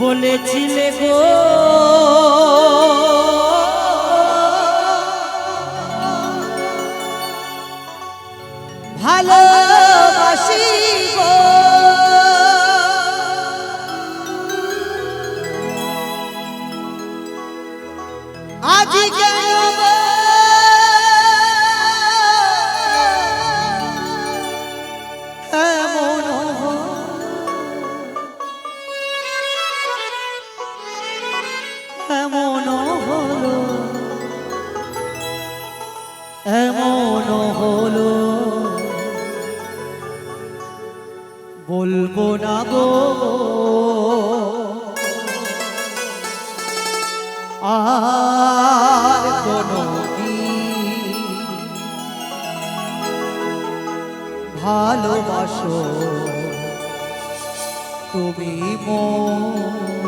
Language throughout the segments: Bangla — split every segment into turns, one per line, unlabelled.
বলেছিলে গো। ভালোবাসি গো। কেন এমন হলো এমন হলো। বলব না গো আর কোনো ভালোবাসো তুমি মোরে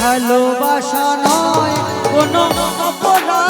ভালোবাসা নয় কোনো অপরাধ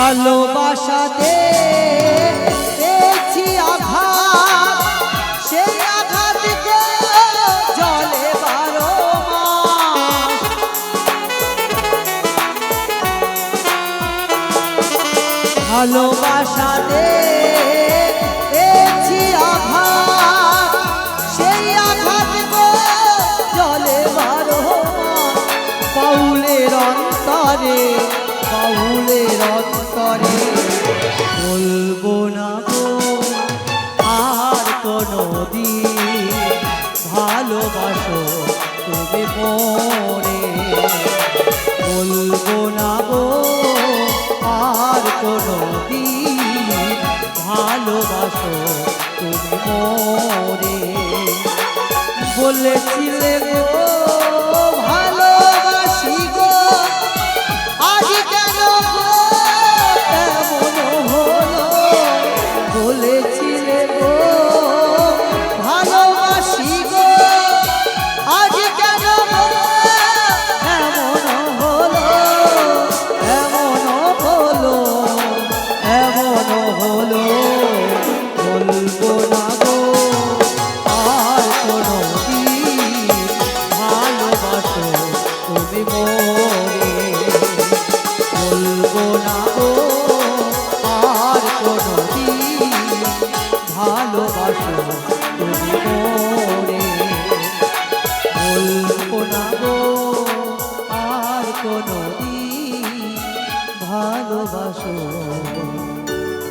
ভালোবাসাতে পেয়েছি আঘাত। সেই আঘাতকে জলে বারো ভালোবাসাতে পেয়েছি আঘাত। সেই আঘাতকে জলে বারো পাউলের অন্তরে বাউলের করে। বলব না গো, আর কোনো ভালোবাসো তুমি মরে বলব না গো, আর কোনো ভালোবাসো তুমি মরে বলেছিলে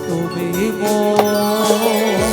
তুমি মোরে